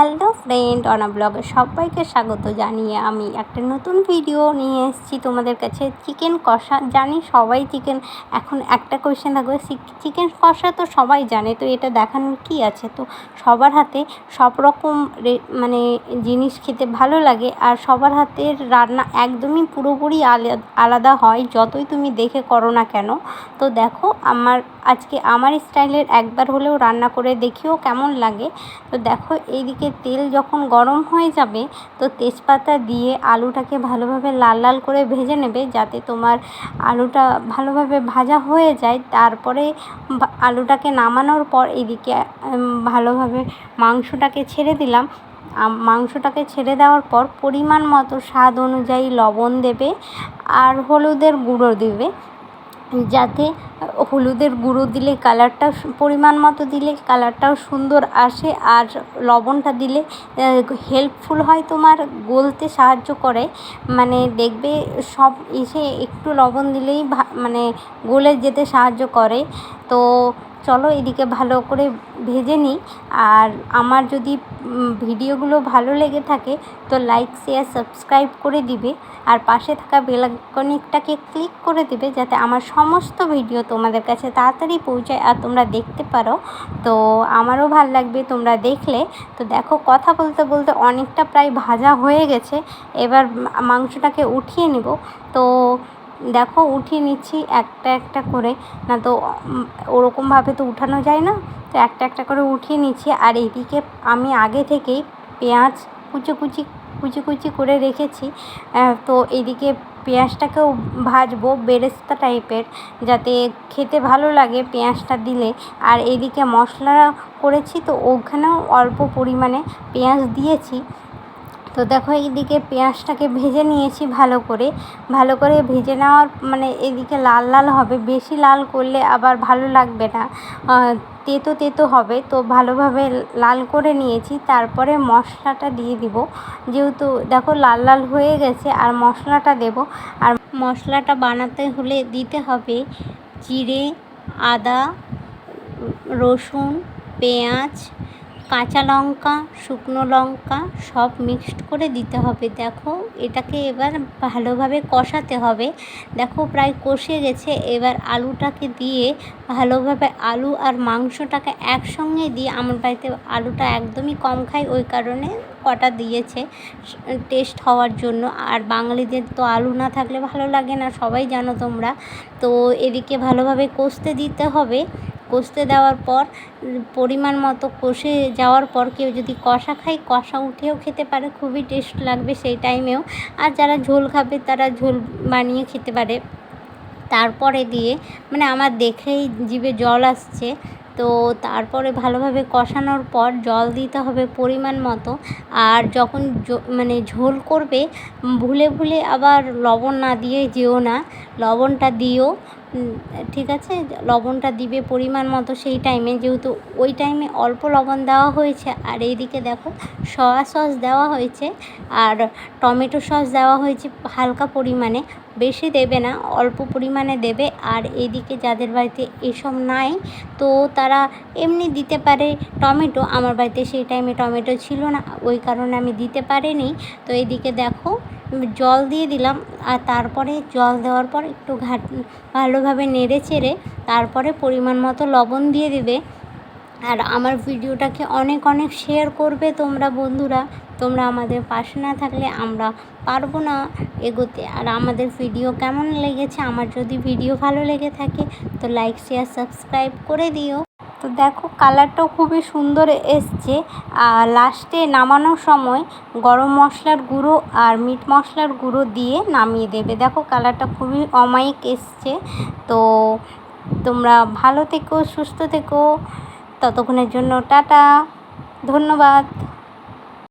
Hello friend, অনা ব্লগে সবাইকে স্বাগত জানিয়ে আমি একটা নতুন ভিডিও নিয়ে এসেছি তোমাদের কাছে। চিকেন কষা, জানি সবাই চিকেন, এখন একটা কোয়েশ্চেন থাকবে চিকেন কষা তো সবাই জানে, তো এটা দেখানোর কি আছে? তো সবার হাতে সব রকম মানে জিনিস খেতে ভালো লাগে, আর সবার হাতের রান্না একদমই পুরোপুরি আলাদা হয়, যতই তুমি দেখে করো না কেন। তো দেখো, আমার, আজকে আমার স্টাইলের একবার হলেও রান্না করে দেখিও কেমন লাগে। তো দেখো, এইদিকে তেল যখন গরম হয়ে যাবে, তো তেজপাতা দিয়ে আলুটাকে ভালোভাবে লাল লাল করে ভেজে নেবে যাতে তোমার আলুটা ভালোভাবে ভাজা হয়ে যায়। তারপরে আলুটাকে নামানোর পর এদিকে ভালোভাবে মাংসটাকে ছেড়ে দিলাম। মাংসটাকে ছেড়ে দেওয়ার পর পরিমাণ মতো স্বাদ অনুযায়ী লবণ দেবে আর হলুদের গুঁড়ো দেবে। যাতে হলুদের গুঁড়ো দিলে কালারটা পরিমাণ মতো দিলে কালারটাও সুন্দর আসে আর লবণটা দিলে হেল্পফুল হয় তোমার, গলতে সাহায্য করে। মানে দেখবে সব এসে একটু লবণ দিলেই মানে গলে যেতে সাহায্য করে। তো চলো এদিকে ভালো করে ভেজে নিই। আর আমার যদি ভিডিওগুলো ভালো লেগে থাকে, তো লাইক শেয়ার সাবস্ক্রাইব করে দিবে। আর পাশে থাকা বেলাকনিকটাকে ক্লিক করে দিবে, যাতে আমার সমস্ত ভিডিও তোমাদের কাছে তাড়াতাড়ি পৌঁছায় আর তোমরা দেখতে পারো। তো আমারও ভালো লাগবে তোমরা দেখলে। তো দেখো, কথা বলতে বলতে অনেকটা প্রায় ভাজা হয়ে গেছে। এবার মাংসটাকে উঠিয়ে নিব। তো দেখো উঠিয়ে নিচ্ছি একটা একটা করে। না তো ওরকমভাবে তো উঠানো যায় না। তো একটা একটা করে উঠিয়ে নিচ্ছি। আর এদিকে আমি আগে থেকেই পেঁয়াজ কুচি কুচি কুচি কুচি করে রেখেছি। তো এদিকে পেঁয়াজটাকেও ভাজবো বেরেস্তা টাইপের, যাতে খেতে ভালো লাগে পেঁয়াজটা দিলে। আর এদিকে মশলা করেছি তো ওখানেও অল্প পরিমাণে পেঁয়াজ দিয়েছি। তো দেখো এইদিকে পেঁয়াজটাকে ভেজে নিয়েছি ভালো করে। ভালো করে ভেজে নেওয়ার মানে এদিকে লাল লাল হবে। বেশি লাল করলে আবার ভালো লাগবে না। তেতো তেতো হবে। তো ভালোভাবে লাল করে নিয়েছি। তারপরে মশলাটা দিয়ে দিব। যেহেতু দেখো লাল লাল হয়ে গেছে আর মশলাটা দেব। আর মশলাটা বানাতে হলে দিতে হবে জিরে, আদা, রসুন, পেঁয়াজ কাঁচা লঙ্কা, শুকনো লঙ্কা সব মিক্সড করে দিতে হবে। দেখো, এটাকে এবার ভালোভাবে কষাতে হবে। দেখো, প্রায় কষে গেছে। এবার আলুটাকে দিয়ে ভালোভাবে আলু আর মাংসটাকে একসঙ্গে দিয়ে, আমার বাড়িতে আলুটা একদমই কম খাই ওই কারণে কটা দিয়েছে টেস্ট হওয়ার জন্য। আর বাঙালিদের তো আলু না থাকলে ভালো লাগে না, সবাই জানো তোমরা। তো এদিকে ভালোভাবে কষতে দিতে হবে। কষতে দেওয়ার পর, পরিমাণ মতো কষে যাওয়ার পর কেউ যদি কষা খায়, কষা উঠেও খেতে পারে, খুবই টেস্ট লাগবে সেই টাইমেও আর যারা ঝোল খাবে, তারা ঝোল বানিয়ে খেতে পারে। তারপরে দিয়ে মানে আমার দেখেই জিভে জল আসছে। তো তারপরে ভালোভাবে কষানোর পর জল দিতে হবে পরিমাণ মতো। আর যখন মানে ঝোল করবে, ভুলে ভুলে আবার লবণ না দিয়ে যেও না। লবণটা দিও ঠিক আছে? লবণটা দিবে পরিমাণ মতো সেই টাইমে যেহেতু ওই টাইমে অল্প লবণ দেওয়া হয়েছে। আর এইদিকে দেখো সয়া সস দেওয়া হয়েছে। আর টমেটো সস দেওয়া হয়েছে হালকা পরিমাণে। বেশি দেবে না, অল্প পরিমাণে দেবে। আর এদিকে যাদের বাড়িতে এসব নাই, তো তারা এমনি দিতে পারে টমেটো। আমার বাড়িতে সেই টাইমে টমেটো ছিল না, ওই কারণে আমি দিতে পারিনি। তো এদিকে দেখো জল দিয়ে দিলাম, আর তারপরে জল দেওয়ার পর একটু ঘাট, ভালোভাবে নেড়ে চেড়ে তারপরে পরিমাণ মতো লবণ দিয়ে দেবে। আর আমার ভিডিওটাকে অনেক অনেক শেয়ার করবে তোমরা বন্ধুরা। তোমরা আমাদের পাশে না থাকলে আমরা পারব না এগোতে। আর আমাদের ভিডিও কেমন লেগেছে, আমার যদি ভিডিও ভালো লেগে থাকে তো লাইক শেয়ার সাবস্ক্রাইব করে দিও। তো দেখো কালারটাও খুবই সুন্দর এসছে। আর লাস্টে নামানোর সময় গরম মশলার গুঁড়ো আর মিট মশলার গুঁড়ো দিয়ে নামিয়ে দেবে। দেখো কালারটা খুবই অমায়িক এসছে। তো তোমরা ভালো থেকো, সুস্থ থেকো। ততক্ষণের জন্য টাটা। ধন্যবাদ।